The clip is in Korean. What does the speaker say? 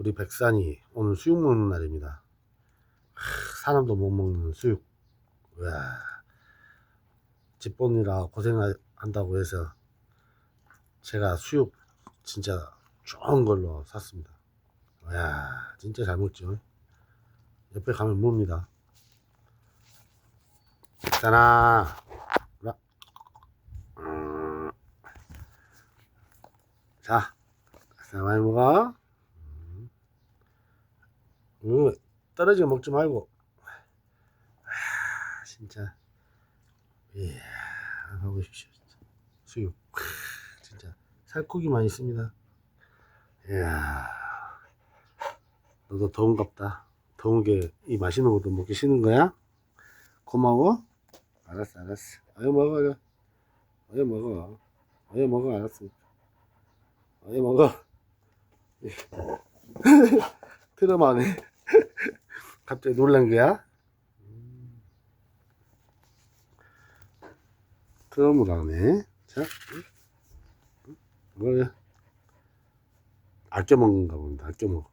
우리 백산이 오늘 수육 먹는 날입니다. 하, 사람도 못 먹는 수육. 와, 집보느라 고생한다고 해서 제가 수육 진짜 좋은 걸로 샀습니다. 와, 진짜 잘 먹죠. 옆에 가면 뭡니다. 라. 음. 자, 백산 많이 먹어. 음, 떨어지게 먹지 말고. 아, 진짜. 이야, 하고 보십시오. 수육. 크, 진짜. 살코기만 있습니다. 이야. 너도 더운갑다. 더운 게 이 맛있는 것도 먹기 싫은 거야? 고마워? 알았어, 알았어. 어여 먹어, 어여. 먹어. 어여 먹어, 알았어. 어여 먹어. 트럼하네. 갑자기 놀란 거야? 하네. 자, 뭐야? 아껴 먹는가 본다. 아껴 먹어.